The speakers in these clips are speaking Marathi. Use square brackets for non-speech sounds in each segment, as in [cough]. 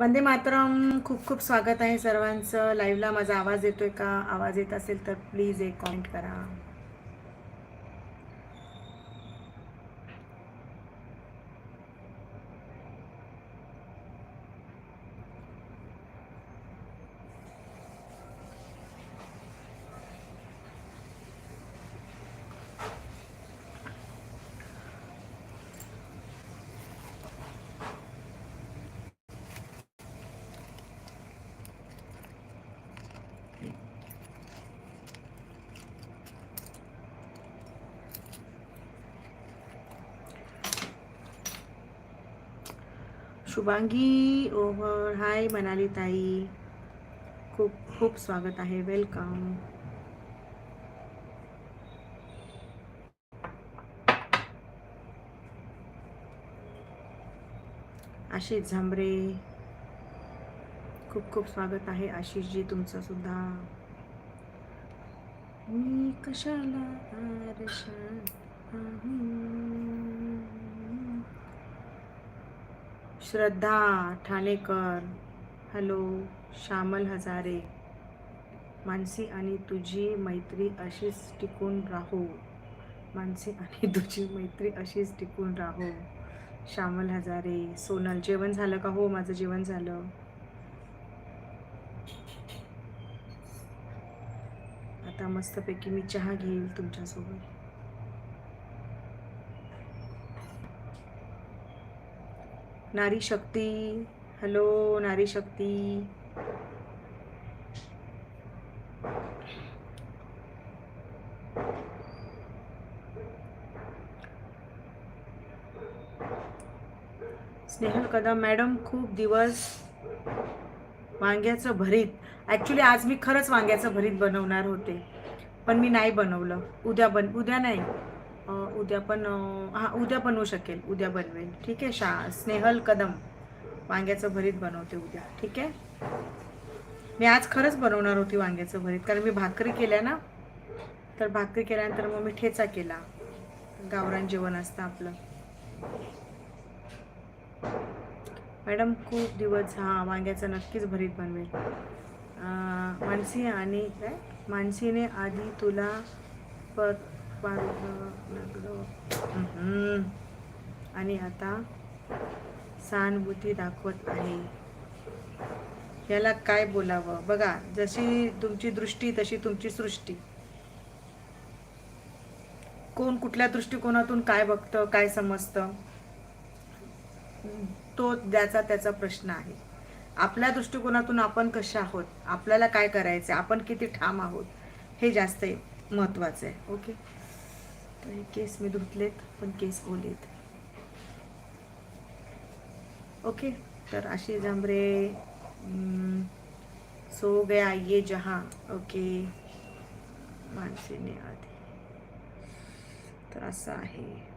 वंदे मातरम खूप खूप स्वागत आहे सर्वांचं. लाईव्हला माझा आवाज येतोय का? आवाज येत असेल तर प्लीज एक कॉमेंट करा. शुभांगी ओव्हर हाय मनाली ताई खूप खूप स्वागत आहे. वेलकम आशिष झांबरे. खूप खूप स्वागत आहे आशिषजी तुमचं सुद्धा. मी कशाला श्रद्धा ठाणेकर. हॅलो श्यामल हजारे. मानसी आणि तुझी मैत्री अशीच टिकून राहो. मानसी आणि तुझी मैत्री अशीच टिकून राहो. श्यामल हजारे. सोनल जेवण झालं का हो? माझं जेवण झालं. आता मस्तपैकी मी चहा घेईल तुमच्यासोबत. नारी शक्ती. हॅलो नारी शक्ती. स्नेहल कदम मॅडम खूप दिवस वांग्याचं भरीत. ॲक्च्युली आज मी खरंच वांग्याचं भरीत बनवणार होते. पण मी नाही बनवलं. उद्या बन उद्या नाही. उद्या पण हां उद्या बनवू शकेल उद्या बनवेल ठीक आहे शा स्नेहल कदम. वांग्याचं भरीत बनवते उद्या. ठीक आहे? मी आज खरंच बनवणार होती वांग्याचं भरीत कारण मी भाकरी केल्या ना तर भाकरी केल्यानंतर मग मी ठेचा केला. गावरान जेवण असतं आपलं. मॅडम खूप दिवस हां वांग्याचं नक्कीच भरीत बनवेल. मानसी आणि काय? मानसीने आधी तुला पत पारलं लागलं आणि आता सहानुभूती दाखवत आहे. याला काय बोलावं? बघा जशी तुमची दृष्टी तशी तुमची सृष्टी. कोण कुठल्या दृष्टिकोनातून काय बघतं काय समजतं? तो ज्याचा त्याचा प्रश्न आहे. आपल्या दृष्टिकोनातून आपण कशा आहोत? आपल्याला काय करायचं आपण किती ठाम आहोत? हे जास्त महत्त्वाचं आहे. ओके? तर हे केस मी धुतलेत पण केस ओलेत. ओके तर असे जांभरे सो गया ये जहा. ओके माणसेने आधी. तर असं आहे.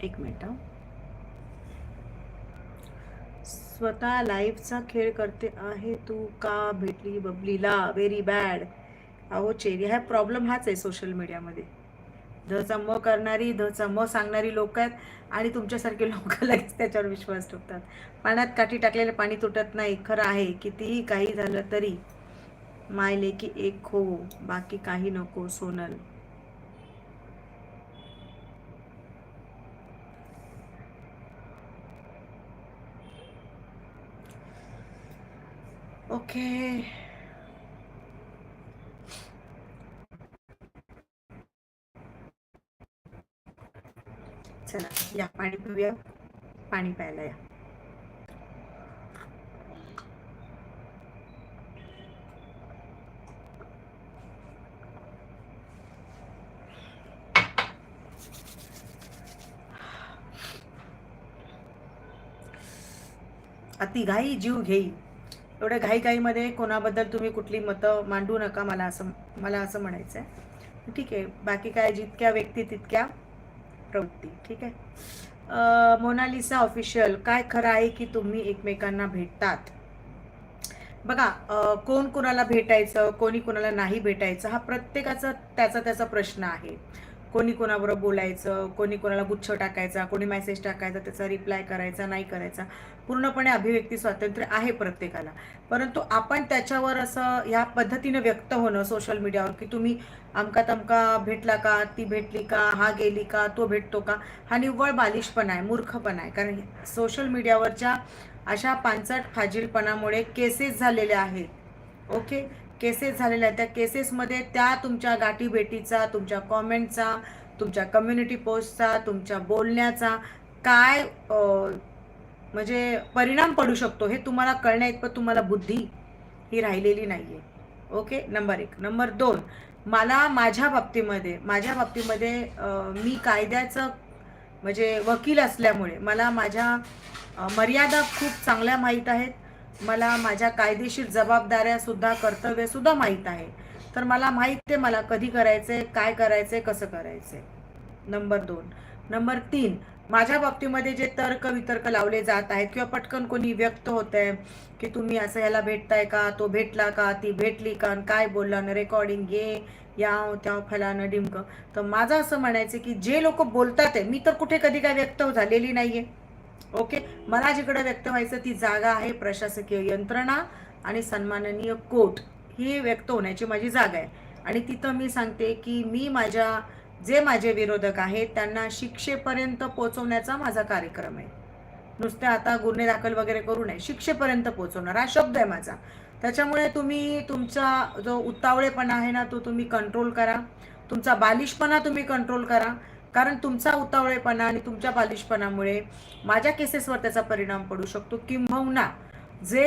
एक मिनिट स्वतः लाईफचा खेळ करते आहे तू का भेटली बबलीला? व्हेरी बॅड अहो चेरी हा प्रॉब्लेम हाच आहे सोशल मीडियामध्ये धचा म करणारी धचा म सांगणारी लोक आहेत आणि तुमच्यासारखे लोक [laughs] लगेच त्याच्यावर विश्वास ठेवतात. पाण्यात काठी टाकलेले पाणी तुटत नाही. खरं आहे कितीही काही झालं तरी माय लेकी एक हो बाकी काही नको सोनल. ओके चला या पाणी पिऊया. पाणी प्यायला या. अति घाई जीव घेई. एवढ्या घाईघाईमध्ये कोणाबद्दल तुम्ही कुठली मतं मांडू नका मला असं मला असं म्हणायचं आहे ठीक आहे बाकी काय जितक्या व्यक्ती तितक्या प्रवृत्ती. ठीक आहे? मोनालिसा ऑफिशियल काय खरं आहे की तुम्ही एकमेकांना भेटतात? बघा कोण कोणाला भेटायचं कोणी कोणाला नाही भेटायचं हा प्रत्येकाचा त्याचा त्याचा प्रश्न आहे. कोणी कोणाबरोबर बोलायचं कोणी कोणाला गुच्छ टाकायचा कोणी मेसेज टाकायचा त्याचा रिप्लाय करायचा नाही करायचा. पूर्णपणे अभिव्यक्ती स्वातंत्र्य आहे प्रत्येकाला. परंतु आपण त्याच्यावर असं ह्या पद्धतीनं व्यक्त होणं सोशल मीडियावर की तुम्ही अमका तमका भेटला का ती भेटली का हा गेली का तो भेटतो का हा निव्वळ बालिशपणा आहे मूर्खपणा आहे. कारण सोशल मीडियावरच्या अशा पांचट फाजीलपणामुळे केसेस झालेल्या आहेत. ओके केसेस झालेल्या आहेत. त्या केसेसमध्ये त्या तुमच्या गाठीभेटीचा तुमच्या कॉमेंटचा तुमच्या कम्युनिटी पोस्टचा तुमच्या बोलण्याचा काय म्हणजे परिणाम पडू शकतो हे तुम्हाला कळण्या इतपत तुम्हाला बुद्धी ही राहिलेली नाही आहे ओके नंबर एक. नंबर दोन. मला माझ्या बाबतीमध्ये माझ्या बाबतीमध्ये मी कायद्याचं म्हणजे वकील असल्यामुळे मला माझ्या मर्यादा खूप चांगल्या माहीत आहेत. मला माझ्या कायदेशीर जबाबदाऱ्यासुद्धा कर्तव्यसुद्धा माहीत आहे. तर मला माहीत आहे मला कधी करायचं आहे काय करायचं आहे कसं करायचं आहे नंबर दोन. नंबर तीन माझ्या बाबतीमध्ये जे तर्क वितर्क लावले जात आहेत किंवा पटकन कोणी व्यक्त होत आहे की तुम्ही असं ह्याला भेटताय का तो भेटला का ती भेटली का काय बोलला ना रेकॉर्डिंग घे याव त्याव फलानं डिमकं. तर माझं असं म्हणायचं की जे लोक बोलतात आहे मी तर कुठे कधी काय व्यक्त झालेली नाही आहे ओके? मला जिकडं व्यक्त व्हायचं ती जागा आहे प्रशासकीय यंत्रणा आणि सन्माननीय कोर्ट ही व्यक्त होण्याची माझी जागा आहे. आणि तिथं मी सांगते की मी माझ्या जे माझे विरोधक आहेत त्यांना शिक्षेपर्यंत पोचवण्याचा माझा कार्यक्रम आहे. नुसते आता गुन्हे दाखल वगैरे करू नये शिक्षेपर्यंत पोचवणार हा शब्द आहे माझा. त्याच्यामुळे तुम्ही तुमचा जो उतावळेपणा आहे ना तो तुम्ही कंट्रोल करा. तुमचा बालिशपणा तुम्ही कंट्रोल करा. कारण तुमचा उतावळेपणा आणि तुमच्या बालिशपणामुळे माझ्या केसेसवर त्याचा परिणाम पडू शकतो किंबहुना जे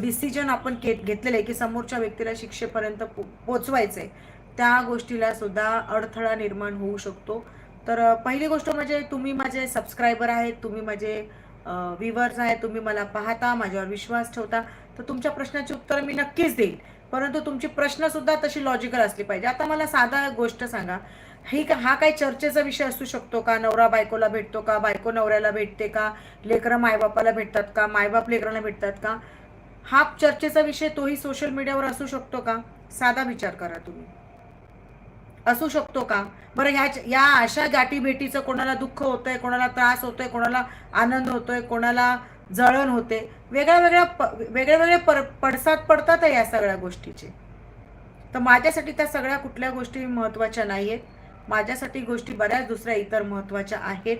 डिसिजन आपण घेत घेतलेलं आहे की समोरच्या व्यक्तीला शिक्षेपर्यंत पो पोचवायचं आहे त्या गोष्टीला सुद्धा अडथळा निर्माण होऊ शकतो. तर पहिली गोष्ट म्हणजे तुम्ही माझे सबस्क्रायबर आहेत तुम्ही माझे व्हिवर्स आहेत तुम्ही मला पाहता माझ्यावर विश्वास ठेवता तर तुमच्या प्रश्नाची उत्तरं मी नक्कीच देईल परंतु तुमची प्रश्नसुद्धा तशी लॉजिकल असली पाहिजे. आता मला साधा गोष्ट सांगा. ही का हा काही चर्चेचा विषय असू शकतो का? नवरा बायकोला भेटतो का? बायको नवऱ्याला भेटते का? लेकरं मायबापाला भेटतात का? मायबाप लेकरांना भेटतात का? हा चर्चेचा विषय तोही सोशल मीडियावर असू शकतो का? साधा विचार करा तुम्ही. असू शकतो का? बरं ह्या या अशा गाठीभेटीचं कोणाला दुःख होतंय कोणाला त्रास होतोय कोणाला आनंद होतोय कोणाला जळण होते वेगळ्या वेगळ्या प वेगळे वेगळे पर पडसाद पडतात या सगळ्या गोष्टीचे. तर माझ्यासाठी त्या सगळ्या कुठल्या गोष्टी महत्त्वाच्या नाही आहेत माझ्यासाठी गोष्टी बऱ्याच दुसऱ्या इतर महत्त्वाच्या आहेत.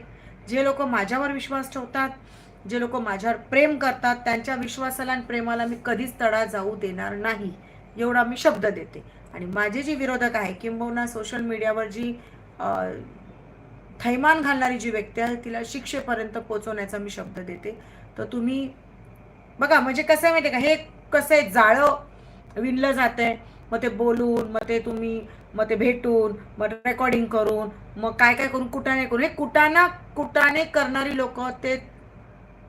जे लोक माझ्यावर विश्वास ठेवतात जे लोक माझ्यावर प्रेम करतात त्यांच्या विश्वासाला आणि प्रेमाला मी कधीच तडा जाऊ देणार नाही एवढा मी शब्द देते. आणि माझे जे विरोधक आहे किंबहुना सोशल मीडियावर जी थैमान घालणारी जी व्यक्ती आहे तिला शिक्षेपर्यंत पोचवण्याचा मी शब्द देते. तर तुम्ही बघा म्हणजे कसं आहे माहिती आहे का? हे कसं आहे? जाळं विणलं जातं आहे मग ते बोलून मग ते तुम्ही मग ते भेटून मग रेकॉर्डिंग करून मग काय काय करून कुटाने करून. हे कुटाना कुटाने करणारी लोक ते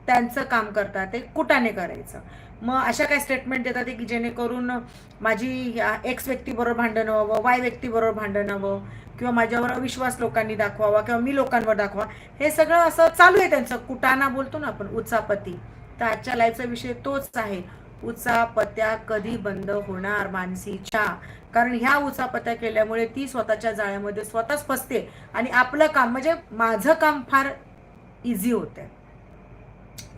त्यांचं काम करतात. ते कुटाने करायचं. मग अशा काय स्टेटमेंट देतात की जेणेकरून माझी एक्स व्यक्तीबरोबर भांडण व्हावं वाय व्यक्तीबरोबर भांडण व्हावं किंवा माझ्यावर अविश्वास लोकांनी दाखवावा किंवा मी लोकांवर दाखवा हे सगळं असं चालू आहे त्यांचं. कुटाना बोलतो ना आपण उचापती. तर आजच्या लाईफचा विषय तोच आहे. उचापत्या कधी बंद होणार मानसीच्या? कारण ह्या उचापत्या केल्यामुळे ती स्वतःच्या जाळ्यामध्ये स्वतःच फसते आणि आपलं काम म्हणजे माझं काम फार इझी होतं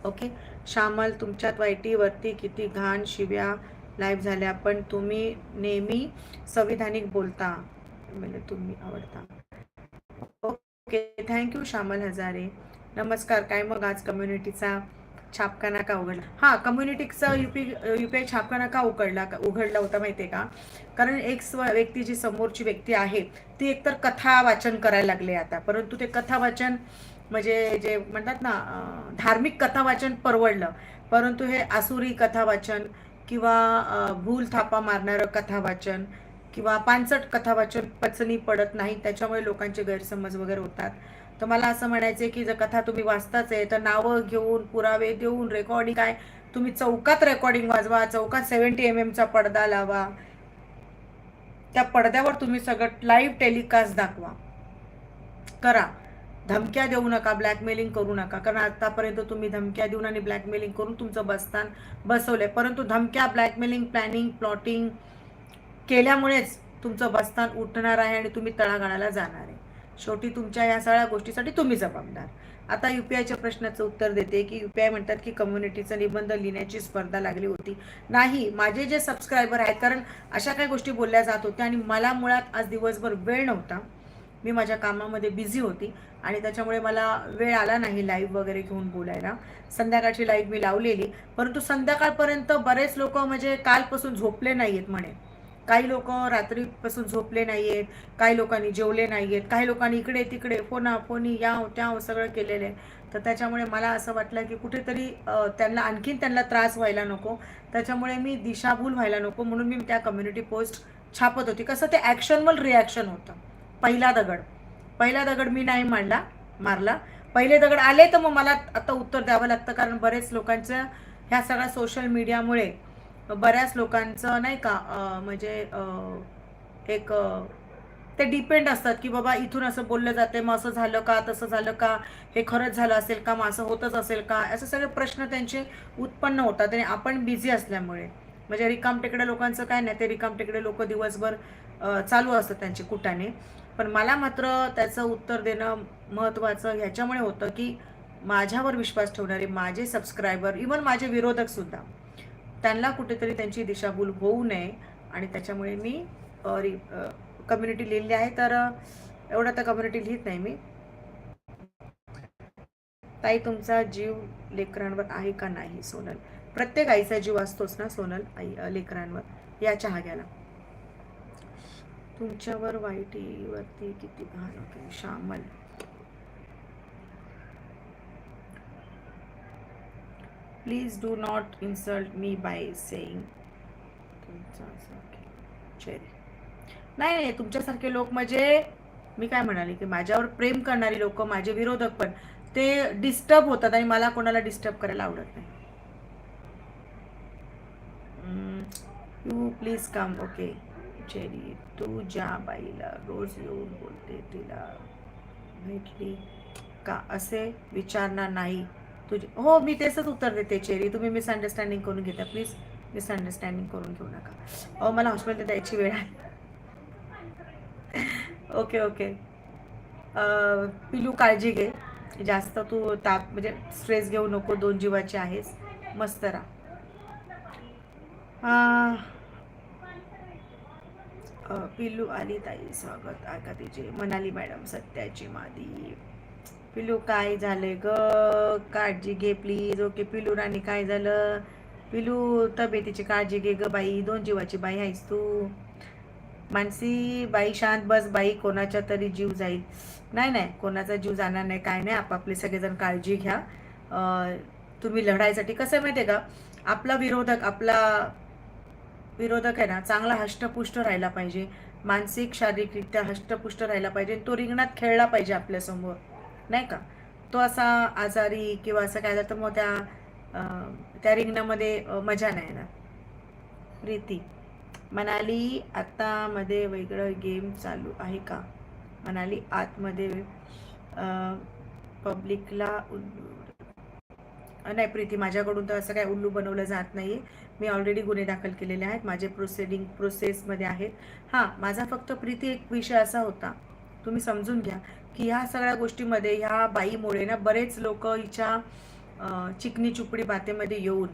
ओके श्यामल तुमच्यात वाईटीवरती किती घाण शिव्या लाईव्ह झाल्या पण तुम्ही नेहमी संविधानिक बोलता. म्हणजे तुम्ही आवडता. Okay thank you Shyamal Hazare. नमस्कार काय मग आज कम्युनिटीचा छापका का उघडला. हा कम्युनिटीचा युपी युपीआय छापखाना का उघडला उघडला होता माहितीये का? कारण एक स्व व्यक्ती जी समोरची व्यक्ती आहे ती एकतर कथा वाचन करायला लागले आता. परंतु ते कथा वाचन म्हणजे जे म्हणतात ना धार्मिक कथा वाचन परवडलं. परंतु हे आसुरी कथा वाचन किंवा भूल थापा मारणारं कथा वाचन किंवा पानसट कथा वाचन पचनी पडत नाही त्याच्यामुळे लोकांचे गैरसमज वगैरे होतात. तर मला असं म्हणायचं आहे की जर कथा तुम्ही वाचताच आहे तर नावं घेऊन पुरावे देऊन रेकॉर्डिंग काय तुम्ही चौकात रेकॉर्डिंग वाजवा चौकात सेवन्टी एम एमचा पडदा लावा. त्या पडद्यावर तुम्ही सगळं लाईव्ह टेलिकास्ट दाखवा. करा. धमक्या देऊ नका ब्लॅकमेलिंग करू नका. कारण आतापर्यंत तुम्ही धमक्या देऊन आणि ब्लॅकमेलिंग करून तुमचं बसतान बसवलंय. परंतु धमक्या ब्लॅकमेलिंग प्लॅनिंग प्लॉटिंग केल्यामुळेच तुमचं बसतान उठणार आहे आणि तुम्ही तळागाळाला जाणार शेवटी तुमच्या या सगळ्या गोष्टीसाठी तुम्ही जबाबदार. आता यू पी आयच्या प्रश्नाचं उत्तर देते की यू पी आय म्हणतात की कम्युनिटीचा निबंध लिहिण्याची स्पर्धा लागली होती. नाही माझे जे सबस्क्रायबर आहेत कारण अशा काही गोष्टी बोलल्या जात होत्या आणि मला मुळात आज दिवसभर वेळ नव्हता. मी माझ्या कामामध्ये बिझी होती आणि त्याच्यामुळे मला वेळ आला नाही लाईव्ह वगैरे घेऊन बोलायला. संध्याकाळची लाईव्ह मी लावलेली परंतु संध्याकाळपर्यंत बरेच लोक म्हणजे कालपासून झोपले नाही आहेत म्हणे. काही लोक रात्रीपासून झोपले नाही आहेत काही लोकांनी जेवले नाही आहेत काही लोकांनी इकडे तिकडे फोना फोनी याव त्याव सगळं केलेलं आहे. तर त्याच्यामुळे मला असं वाटलं की कुठेतरी त्यांना आणखीन त्यांना त्रास व्हायला नको. त्याच्यामुळे मी दिशाभूल व्हायला नको म्हणून मी त्या कम्युनिटी पोस्ट छापत होती. कसं ते ॲक्शनवर रिॲक्शन होतं. पहिला दगड. पहिला दगड मी नाही मांडला मारला. पहिले दगड आले तर मग मला आता उत्तर द्यावं लागतं कारण बरेच लोकांचं ह्या सगळ्या सोशल मीडियामुळे बऱ्याच लोकांचं नाही का म्हणजे एक ते डिपेंड असतात की बाबा इथून असं बोललं जाते मग असं झालं का तसं झालं का हे खरंच झालं असेल का मग असं होतच असेल का असे सगळे प्रश्न त्यांचे उत्पन्न होतात आणि आपण बिझी असल्यामुळे. म्हणजे रिकाम टेकडे लोकांचं काय नाही ते रिकाम टेकडे लोक दिवसभर चालू असतात त्यांचे कुटाने. पण मला मात्र त्याचं उत्तर देणं महत्त्वाचं ह्याच्यामुळे होतं की माझ्यावर विश्वास ठेवणारे माझे सबस्क्रायबर इवन माझे विरोधकसुद्धा त्यांना कुठेतरी त्यांची दिशाभूल होऊ नये आणि त्याच्यामुळे मी कम्युनिटी लिहिली आहे. तर एवढं तर कम्युनिटी लिहित नाही मी. ताई तुमचा जीव लेकरांवर आहे का नाही सोनल? प्रत्येक आईचा जीव असतोच ना सोनल? आई अ, लेकरांवर. या चहा घ्यायला. तुमच्यावर वाईटीवरती किती घाण होते Shyamal. Please do not insult me by saying नाही नाही तुमच्यासारखे लोक म्हणजे मी काय म्हणाले की माझ्यावर प्रेम करणारी लोक माझे विरोधक पण ते डिस्टर्ब होतात आणि मला कोणाला डिस्टर्ब करायला आवडत नाही. You please come okay Cherry तू ज्या बाईला रोज येऊन बोलते तिला भेटली का? असे विचारणार नाही. तुझे हो मी तेच उत्तर देते चेरी. तुम्ही मिसअंडरस्टँडिंग करून घेता प्लीज मिसअंडरस्टँडिंग करून घेऊ नका. अहो मला हॉस्पिटल द्यायची वेळ आहे. [laughs] ओके ओके पिलू काळजी घे. जास्त तू ताप म्हणजे स्ट्रेस घेऊ नको दोन जीवाचे आहेस. मस्त राहा. पिलू पिल्लू आली ताई स्वागत. ऐका तिचे मनाली मॅडम सत्याची मादी. पिलू काय झालंय ग? काळजी घे प्लीज ओके पिलू राणी काय झालं? पिलू तब्येतीची काळजी घे ग बाई. दोन जीवाची बाई आहेस तू. मानसी बाई शांत बस बाई. कोणाच्या तरी जीव जाईल. नाही नाही कोणाचा जीव जाणार नाही काय नाही. आपापले सगळेजण काळजी घ्या. तुम्ही लढायसाठी कसं माहिती आहे का? आपला विरोधक आपला विरोधक आहे ना चांगला हष्टपुष्ट राहिला पाहिजे. मानसिक शारीरिकरित्या हष्टपुष्ट राहिला पाहिजे. तो रिंगणात खेळला पाहिजे आपल्यासमोर नाही का? तो असा आजारी किंवा असं काय तर मग त्या त्या रिंगणामध्ये मजा नाही येणार. प्रीती मनाली आत्तामध्ये वेगळं गेम चालू आहे का? मनाली आतमध्ये पब्लिकला उल्लू नाही प्रीती माझ्याकडून तर असं काय उल्लू बनवलं जात नाही मी ऑलरेडी गुन्हे दाखल केलेले आहेत. माझे प्रोसिडिंग प्रोसेसमध्ये आहेत. हां माझा फक्त प्रीती एक विषय असा होता. तुम्ही समजून घ्या की ह्या सगळ्या गोष्टीमध्ये ह्या बाईमुळे ना बरेच लोक हिच्या चिकनी चुपडी बातेमध्ये येऊन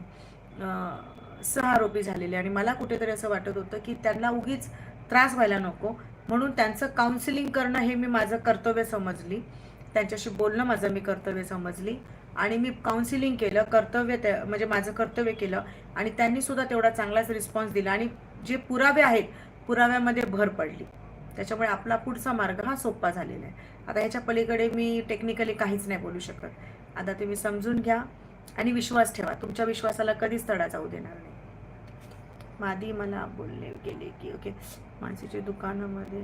सहारोपी झालेले. आणि मला कुठेतरी असं वाटत होतं की त्यांना उगीच त्रास व्हायला नको. म्हणून त्यांचं काउन्सिलिंग करणं हे मी माझं कर्तव्य समजली. त्यांच्याशी बोलणं माझं मी कर्तव्य समजली. आणि मी काउन्सिलिंग केलं कर्तव्य त्या म्हणजे माझं कर्तव्य केलं. आणि त्यांनी सुद्धा तेवढा चांगलाच रिस्पॉन्स दिला. आणि जे पुरावे आहेत पुराव्यामध्ये भर पडली. त्याच्यामुळे आपला पुढचा मार्ग हा सोपा झालेला आहे. आता ह्याच्या पलीकडे मी टेक्निकली काहीच नाही बोलू शकत. आता तुम्ही समजून घ्या आणि विश्वास ठेवा. तुमच्या विश्वासाला कधीच तडा जाऊ देणार नाही. मादी मला बोलले गेले की ओके माणसाच्या दुकानामध्ये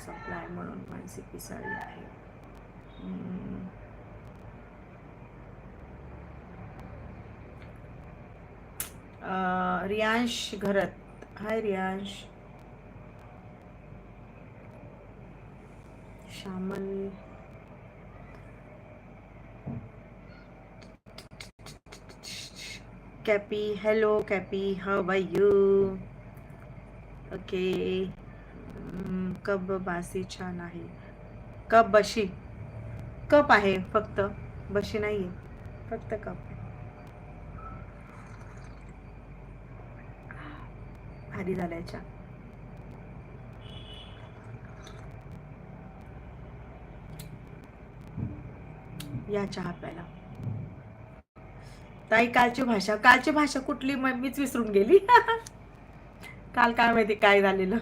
सप्लाय म्हणून माणसे पिसाळी आहे. रियांश घरत. हाय रियांश. शामन कैपी हेलो कैपी हाउ आर यू ओके कब बासी छान आहे? कब बशी? कप आहे फक्त. बशी नाही आहे फक्त कप आधी भारी झालायच्या या चहा प्यायला. ताई कालची भाषा कालची भाषा कुठली? मग मीच विसरून गेली. [laughs] काल काय माहिती काय झालेलं?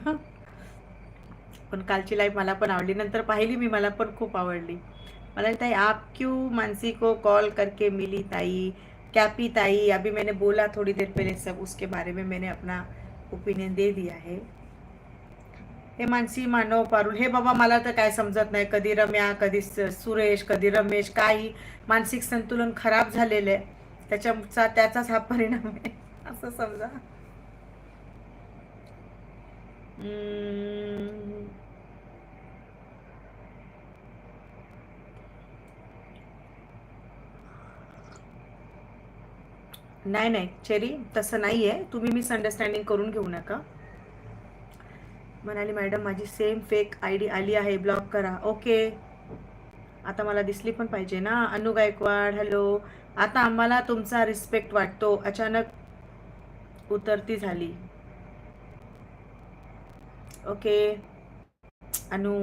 पण कालची लाईफ मला पण आवडली. नंतर पाहिली मी मला पण खूप आवडली. मला ताई आप क्यू मानसी को कॉल करके मिली ताई? कैपी ताई? अभी मैंने बोला थोड़ी देर पहले सब उसके बारे में मैंने अपना ओपिनियन दे दिया है। हे मानसी मानव पारुल हे बाबा मला तर काय समजत नाही. कधी रम्या कधी सुरेश कधी रमेश काही मानसिक संतुलन खराब झालेलं आहे. त्याच्याचा त्याचाच हा परिणाम आहे. असं समजा. हम्म. नाही नाही चेरी तसं नाही आहे तुम्ही मिसअंडरस्टँडिंग करून घेऊ नका. म्हणाली मॅडम माझी सेम फेक आय डी आली आहे ब्लॉक करा. ओके आता मला दिसली पण पाहिजे ना. अनु गायकवाड हॅलो आता आम्हाला तुमचा रिस्पेक्ट वाटतो. अचानक उतरती झाली. ओके अनु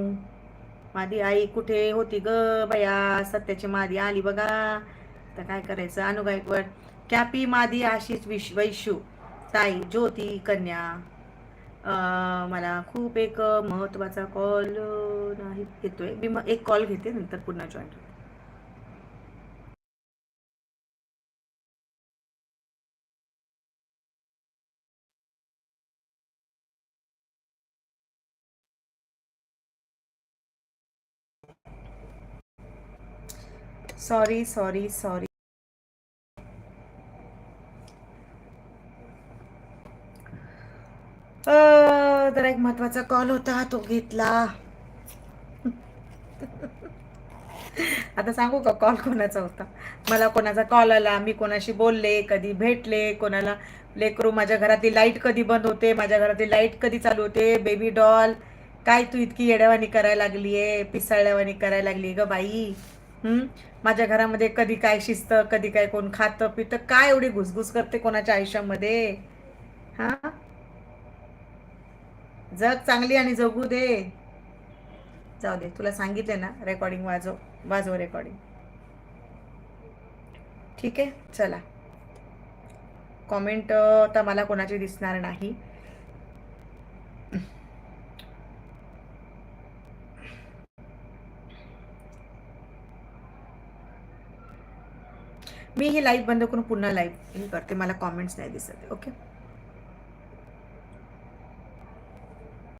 माझी आई कुठे होती ग बया सत्याची मादी आली बघा. तर काय करायचं? अनु गायकवाड कॅपी मादी आशिष विश वैशू? ताई ज्योती कन्या. मला खूप एक महत्त्वाचा कॉल नाही घेतोय मी मग एक कॉल घेते नंतर पुन्हा जॉईन सॉरी सॉरी सॉरी जरा एक महत्त्वाचा कॉल होता तो घेतला. आता सांगू का कॉल कोणाचा होता? मला कोणाचा कॉल आला मी कोणाशी बोलले कधी भेटले कोणाला लेकरू माझ्या घरातली लाइट कधी बंद होते माझ्या घरातली लाइट कधी चालू होते बेबी डॉल काय तू इतकी येड्यावानी करायला लागली आहे पिसाळ्यावानी करायला लागली ग बाई? माझ्या घरामध्ये कधी काय शिस्त कधी काय कोण खातं पितं काय एवढी घुसघुस करते कोणाच्या आयुष्यामध्ये? हा? जग चांगली आणि जगू दे. जाऊ दे तुला सांगितले ना रेकॉर्डिंग वाजव वाजव रेकॉर्डिंग ठीक आहे चला. कॉमेंट तर मला कोणाची दिसणार नाही. मी ही लाईव्ह बंद करून पुन्हा लाईव्ह करते मला कॉमेंट्स नाही दिसत ओके